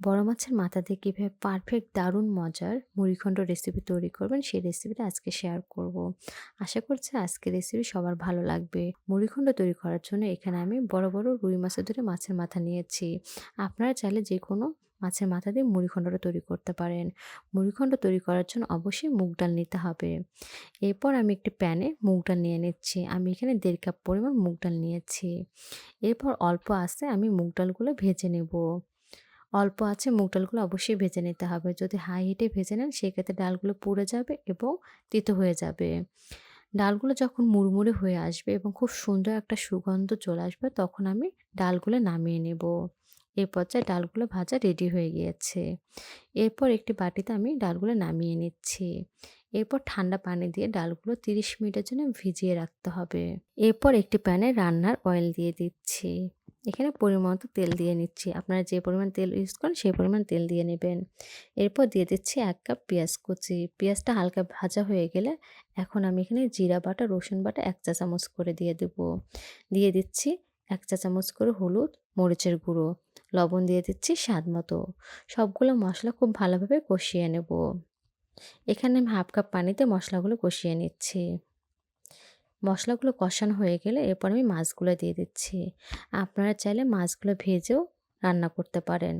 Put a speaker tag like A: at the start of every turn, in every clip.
A: বড় মাছের মাথা দিয়ে কীভাবে পারফেক্ট দারুণ মজার মুড়িখণ্ড রেসিপি তৈরি করবেন, সেই রেসিপিটা আজকে শেয়ার করব। আশা করছি আজকের রেসিপি সবার ভালো লাগবে। মুড়িঘণ্ট তৈরি করার জন্য এখানে আমি বড় বড় রুই মাছের ধরে মাছের মাথা নিয়েছি। আপনারা চাইলে যে কোনো মাছের মাথা দিয়ে মুড়িখণ্ডটা তৈরি করতে পারেন। মুড়িখণ্ড তৈরি করার জন্য অবশ্যই মুগ ডাল নিতে হবে। এরপর আমি একটি প্যানে মুগ ডাল নিয়ে নিচ্ছি। আমি এখানে দেড় কাপ পরিমাণ মুগ ডাল নিয়েছি। এরপর অল্প আস্তে আমি মুগ ডালগুলো ভেজে নেব। অল্প আছে, মুগ ডালগুলো অবশ্যই ভেজে নিতে হবে। যদি হাই হিটে ভেজে নেন, সেক্ষেত্রে ডালগুলো পুড়ে যাবে এবং তিতো হয়ে যাবে। ডালগুলো যখন মুড়মুড়ে হয়ে আসবে এবং খুব সুন্দর একটা সুগন্ধ চলে আসবে, তখন আমি ডালগুলো নামিয়ে নেব। এই পর্যায়ে ডালগুলো ভাজা রেডি হয়ে গিয়েছে। এরপর একটি বাটিতে আমি ডালগুলো নামিয়ে নিচ্ছি। এরপর ঠান্ডা পানি দিয়ে ডালগুলো 30 মিনিটের জন্য ভিজিয়ে রাখতে হবে। এরপর একটি প্যানে রান্নার অয়েল দিয়ে দিচ্ছি। এখানে পরিমাণ তেল দিয়ে নিচ্ছি। আপনারা যে পরিমাণ তেল ইউজ করেন, সেই পরিমাণ তেল দিয়ে নেবেন। এরপর দিয়ে দিচ্ছি এক কাপ পেঁয়াজ কুচি। পেঁয়াজটা হালকা ভাজা হয়ে গেলে এখন আমি এখানে জিরা বাটা, রসুন বাটা এক চা চামচ করে দিয়ে দেব। দিয়ে দিচ্ছি এক চা চামচ করে হলুদ, মরিচের গুঁড়ো। লবণ দিয়ে দিচ্ছি স্বাদ মতো। সবগুলো মশলা খুব ভালোভাবে কষিয়ে নেব। এখানে আমি হাফ কাপ পানিতে মশলাগুলো কষিয়ে নিচ্ছি। মশলাগুলো কষানো হয়ে গেলে এরপর আমি মাছগুলো দিয়ে দিচ্ছি। আপনারা চাইলে মাছগুলো ভেজেও রান্না করতে পারেন।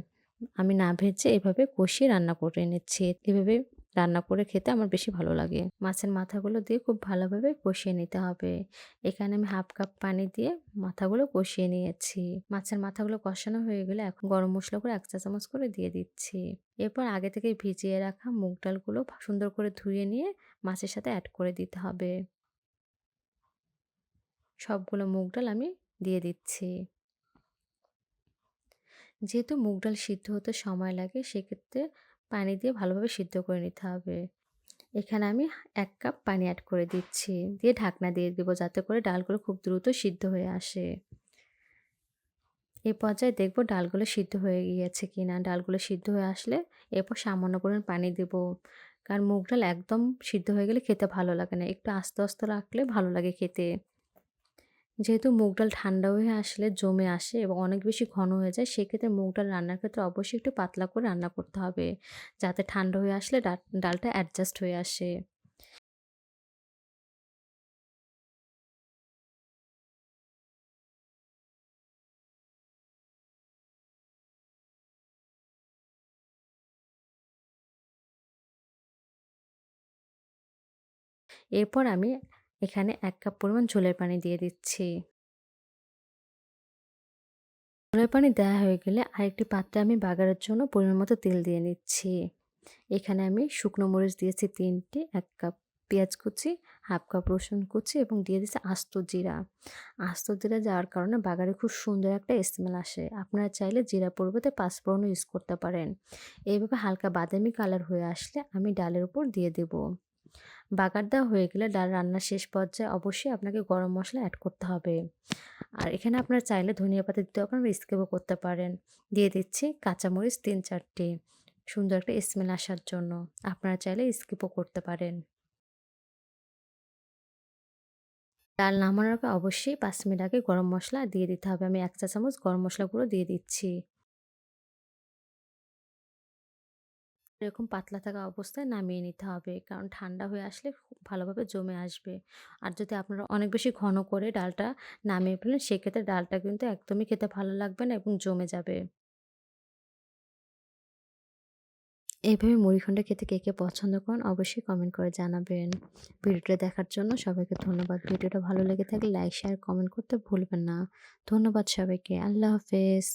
A: আমি না ভেজে এভাবে কষিয়ে রান্না করে নিচ্ছি। এভাবে রান্না করে খেতে আমার বেশি ভালো লাগে। মাছের মাথাগুলো দিয়ে খুব ভালোভাবে কষিয়ে নিতে হবে। এখানে আমি হাফ কাপ পানি দিয়ে মাথাগুলো কষিয়ে নিয়েছি। মাছের মাথাগুলো কষানো হয়ে গেলে এখন গরম মশলা করে এক চা চামচ করে দিয়ে দিচ্ছি। এরপর আগে থেকে ভিজিয়ে রাখা মুগ ডালগুলো সুন্দর করে ধুয়ে নিয়ে মাছের সাথে অ্যাড করে দিতে হবে। সবগুলো মুগ ডাল আমি দিয়ে দিচ্ছি। যেহেতু মুগ ডাল সিদ্ধ হতে সময় লাগে, সেক্ষেত্রে পানি দিয়ে ভালোভাবে সিদ্ধ করে নিতে হবে। এখানে আমি এক কাপ পানি অ্যাড করে দিচ্ছি। দিয়ে ঢাকনা দিয়ে দেবো যাতে করে ডালগুলো খুব দ্রুত সিদ্ধ হয়ে আসে। এই পর্যায়ে দেখব ডালগুলো সিদ্ধ হয়ে গিয়েছে কি না ডালগুলো সিদ্ধ হয়ে আসলে এরপর সামান্য পরিমাণ পানি দেব। কারণ মুগ ডাল একদম সিদ্ধ হয়ে গেলে খেতে ভালো লাগে না। একটু আস্তে আস্তে রাখলে ভালো লাগে খেতে। যেহেতু মুগ ডাল ঠান্ডা হয়ে আসলে জমে আসে এবং অনেক বেশি ঘন হয়ে যায়, সেক্ষেত্রে মুগ ডাল রান্নার ক্ষেত্রে অবশ্যই একটু পাতলা করে রান্না করতে হবে, যাতে ঠান্ডা হয়ে আসলে ডালটা অ্যাডজাস্ট হয়ে আসে। এরপর আমি এখানে এক কাপ পরিমাণ ঝোলের পানি দিয়ে দিচ্ছি। ঝোলের পানি দেওয়া হয়ে গেলে আরেকটি পাত্রে আমি বাগারের জন্য পরিমাণ মতো তেল দিয়ে নিচ্ছি। এখানে আমি শুকনো মরিচ দিয়েছি তিনটি, এক কাপ পেঁয়াজ কুচি, হাফ কাপ রসুন কুচি এবং দিয়ে দিচ্ছি আস্ত জিরা। আস্ত জিরা যাওয়ার কারণে বাগারে খুব সুন্দর একটা স্মেল আসে। আপনারা চাইলে জিরা পরিবর্তে পাঁচফোড়নও ইউজ করতে পারেন। এইভাবে হালকা বাদামি কালার হয়ে আসলে আমি ডালের উপর দিয়ে দেবো। বাগার দেওয়া হয়ে গেলে ডাল রান্নার শেষ পর্যায়ে অবশ্যই আপনাকে গরম মশলা অ্যাড করতে হবে। আর এখানে আপনারা চাইলে ধনিয়া পাতা দিতেও আপনারা স্কিপও করতে পারেন। দিয়ে দিচ্ছি কাঁচামরিচ তিন চারটি। সুন্দর একটা স্মেল আসার জন্য। আপনারা চাইলে স্কিপও করতে পারেন। ডাল নামানোর আগে অবশ্যই পাঁচ মিনিট আগে গরম মশলা দিয়ে দিতে হবে। আমি এক চা চামচ গরম মশলাগুলো দিয়ে দিচ্ছি। এরকম পাতলা থাকা অবস্থায় নামিয়ে নিতে হবে। কারণ ঠান্ডা হয়ে আসলে খুব ভালোভাবে জমে আসবে। আর যদি আপনারা অনেক বেশি ঘন করে ডালটা নামিয়ে ফেলেন, সেক্ষেত্রে ডালটা কিন্তু একদমই খেতে ভালো লাগবে না এবং জমে যাবে। এইভাবে মুড়িখণ্ডা খেতে কে কে পছন্দ করেন অবশ্যই কমেন্ট করে জানাবেন। ভিডিওটা দেখার জন্য সবাইকে ধন্যবাদ। ভিডিওটা ভালো লেগে থাকলে লাইক শেয়ার কমেন্ট করতে ভুলবেন না। ধন্যবাদ সবাইকে। আল্লাহ হাফেজ।